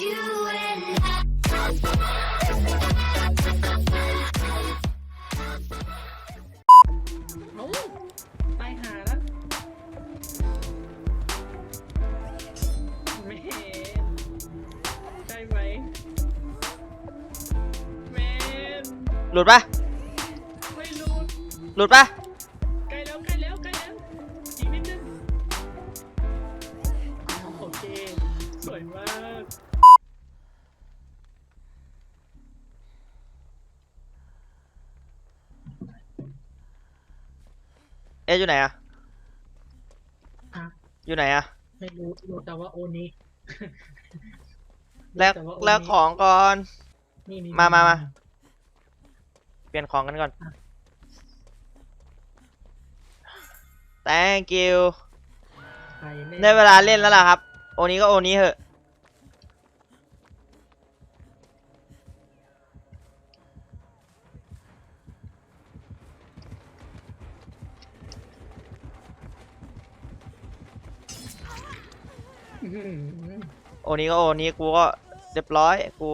you and I. โอ้ตายหาแล้วแมนได้ไหมแมนหลุดปะไม่รู้หลุดปะ เอ๊ะอยู่ไหนอะอะอยู่ไหนอะไม่รู้รู้แต่ว่าโอนี้แลกรู้ต่ว่าโแลกของก่อน นี่นี่ มามามา เปลี่ยนของกันก่อน thank you ใครล่นได้เวลาเล่นแล้วล่ะครับ โอนี้ก็โอนี้เหอะ โอนี้ก็โอนี้กูก็เรียบร้อยกู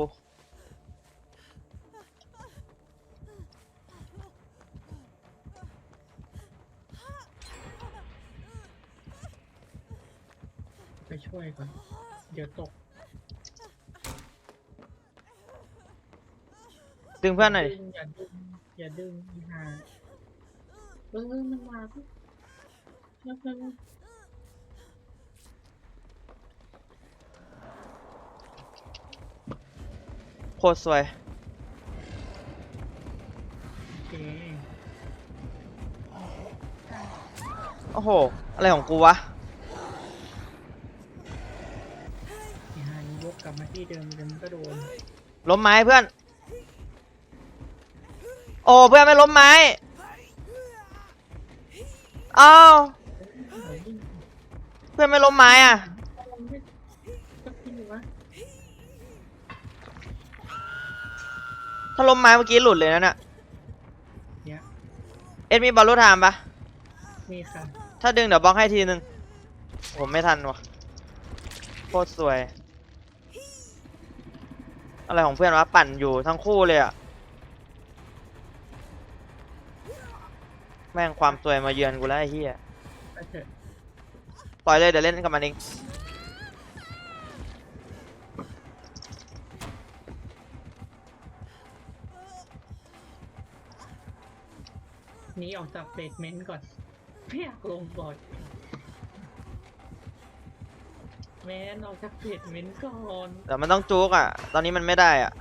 ไปช่วยก่อน เดี๋ยวตก ดึงเพื่อนหน่อยดิอย่าดึง อย่าดึงอีหาเออมันมาปุ๊บแล้วมัน โค ตรสวยโอเคโอ้โห อะไรของกูวะอีห่านี่ยกกลับมาที่เดิมเดิมก็โดน ล้มไม้เพื่อน โอ้เพื่อนไม่ล้มไม้อ้าวเอาดิเพื่อนไม่ล้มไม้อะ ถ้าล้มไม้เมื่อกี้หลุดเลยนะเนี่ยเนี่ยเอ็ดมีบอลลูนไทม์ปะนี่ค่ะถ้าดึงเดี๋ยวบล็อกให้ทีนึง ผมไม่ทันวะโคตรสวย อะไรของเพื่อนวะปั่นอยู่ทั้งคู่เลยอะแม่งความสวยมาเยือนกูแล้วไอ้เหี้ย ไปเถอะปล่อยเลยเดี๋ยวเล่นกับมันเอง หนีออกจากเบสเมนต์ก่อนไม่อยากลงก่อนแมนออกจากเบสเมนต์ก่อนแต่มันต้องจุกอะตอนนี้มันไม่ได้อะ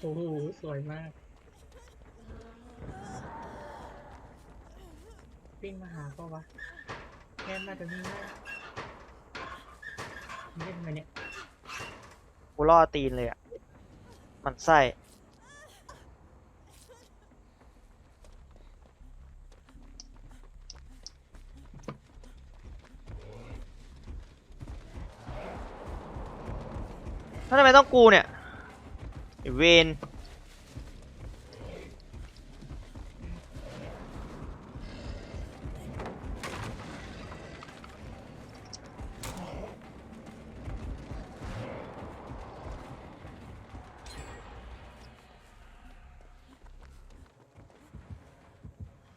โอ้โหสวยมาก วิ่งมาหาปล่าวะแม่นมาตรงนี้นะเล่นมาเนี่ยกูล่อตีนเลยอะมันไส้ถ้าทำไมต้องกูเนี่ยไอ้เวน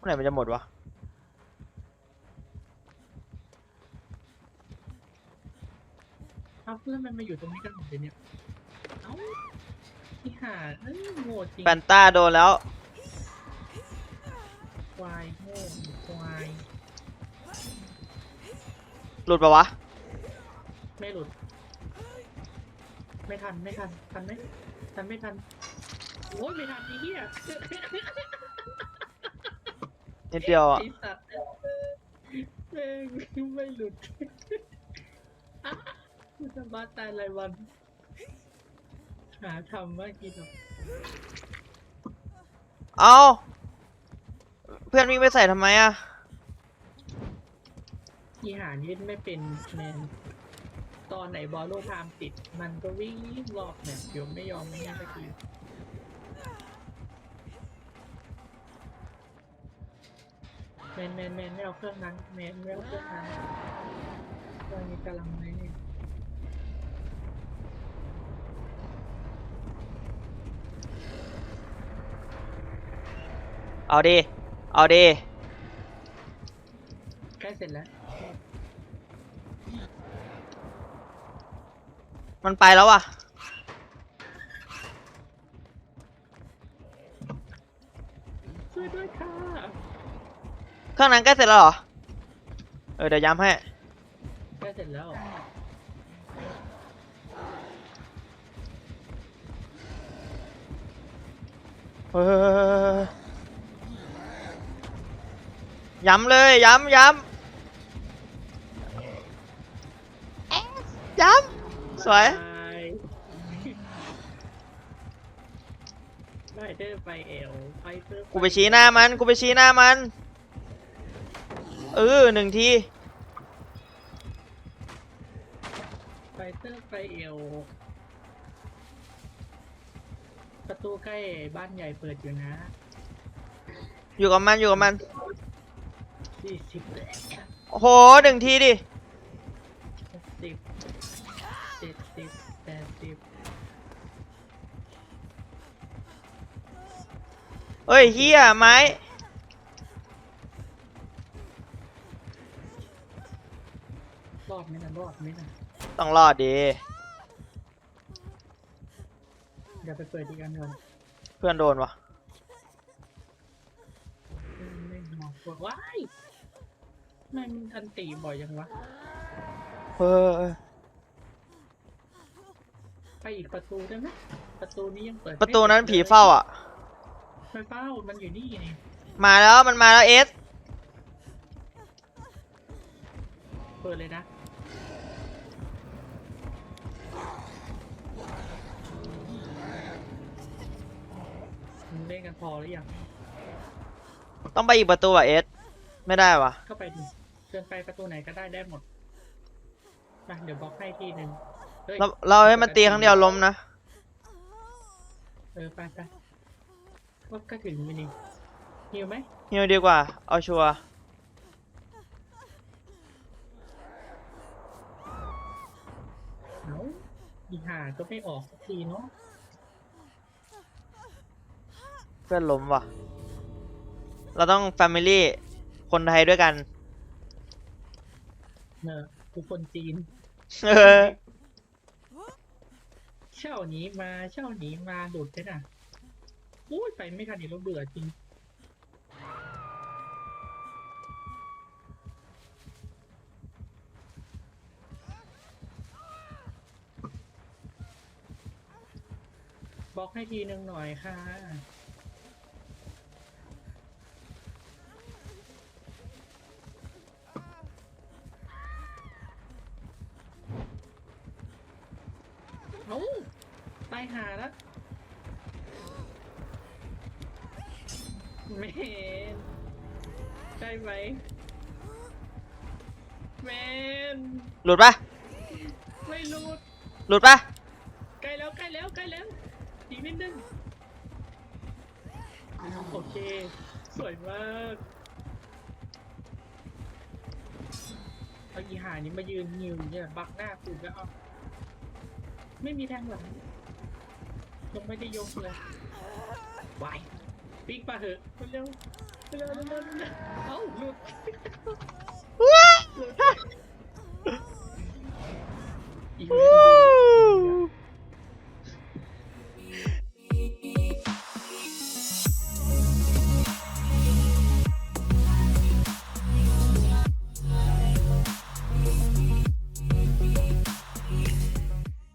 ไหร่มันจะหมดวะเอาเพื่อนมันมาอยู่ตรงนี้กันหมดเลยเนี่ย เอ้าที่หาเอ้ยโง่จริงแฟนต้าโดนแล้ว ควายโง่ควายหลุดปะวะ ไม่หลุด ไม่ทัน ไม่ทัน ทันไหมทันไม่ทัน โอ้ยไม่ทันไอ้เหี้ย นิดเดียวอะไอ้สัตว์แม่งไม่หลุดอะกูจะบ้าตายรายวัน หาทำว่ากินหรอกเอาเพื่อนวิ่งไปใส่ทำไมอะอีหานี่ไม่เป็นแมนตอนไหนบอลโลไทม์ติด มันก็วิ่งรอบเนี่ยเดี๋ยวไม่ยอมไม่ง่ายสักที มนแมนแมนไม่เอาเครื่องนั้นแมนไม่เอาเครื่องนั้นตอนนี้กำลังเลยเนี่ยเอาดี เอาดี ใกล้เสร็จแล้ว มันไปแล้วอะ ช่วยด้วยค่ะ เครื่องนั้นใกล้เสร็จแล้วเหรอ เออเดี๋ยวย้ำให้ ใกล้เสร็จแล้วเฮ้ยย้ำเลยย้ำย้ำเอ๊ะย้ำสวยได้เดอร์ไปเอลไฟเตอร์กูไปชี้หน้ามัน กูไปชี้หน้ามัน เออหนึ่งทีไฟเตอร์ไปเอลประตูใกล้บ้านใหญ่เปิดอยู่นะอยู่กับมันอยู่กับมันสี่สิบแปดโอ้โหหนึ่งทีดิสิบเจ็ดสิบแปดสิบเอ้ยเฮียไม้ รอด ไหมนะรอดไหมนะต้องรอดดี เดี๋ยวไปเปิดอีกอันก่อนเพื่อนโดนวะไม่หมอกดว้ายทำไมมันทันตีบ่อยยังวะเออไปอีกประตูได้ไหมประตูนี้ยังเปิดประตูนั้นผีเฝ้าอะไฟเฝ้ามันอยู่นี่นี่มาแล้วมันมาแล้วเอส เปิดเลยนะ เล่นกันพอหรือยังต้องไปอีกประตูอะเอสไม่ได้วะเข้าไปดิเดินไปประตูไหนก็ได้ได้หมดมาเดี๋ยวบล็อกให้ทีหนึ่งฮ้ยเราเราให้มันตีครั้งเดียวล้มนะเออไปไปว่าก็ถึงมินิหิวไหมฮิวดีกว่า เอาชัวร์เอาอีห่าก็ไม่ออกสักทีเนาะ เพื่อนล้มว่ะ เราต้องแฟมิลี่คนไทยด้วยกันเนอะกูคนจีน เออเช่าหนีมาเช่าหนีมาหลุดไปน่ะอุ้ยไปไม่ทันอีกแล้วเบื่อจริงบอกให้ทีหนึ่งหน่อยค่ะ เอ้าตายหาแล้วเมนใช่ไหมเมนหลุดปะไม่รู้หลุดปะใกล้แล้วใกล้แล้วใกล้แล้วอีกนิดนึงโอเค สวยมากเอาอีหานี้มายืนนิวเนี่ยบักหน้ากูก็เอาไม่มีแทงหลัง ไม่ได้ยกเลยวายปิ๊กปะเถอะเร็วเร็วเร็วเร็วเร็วเอ้าหลุดอีกแล้ว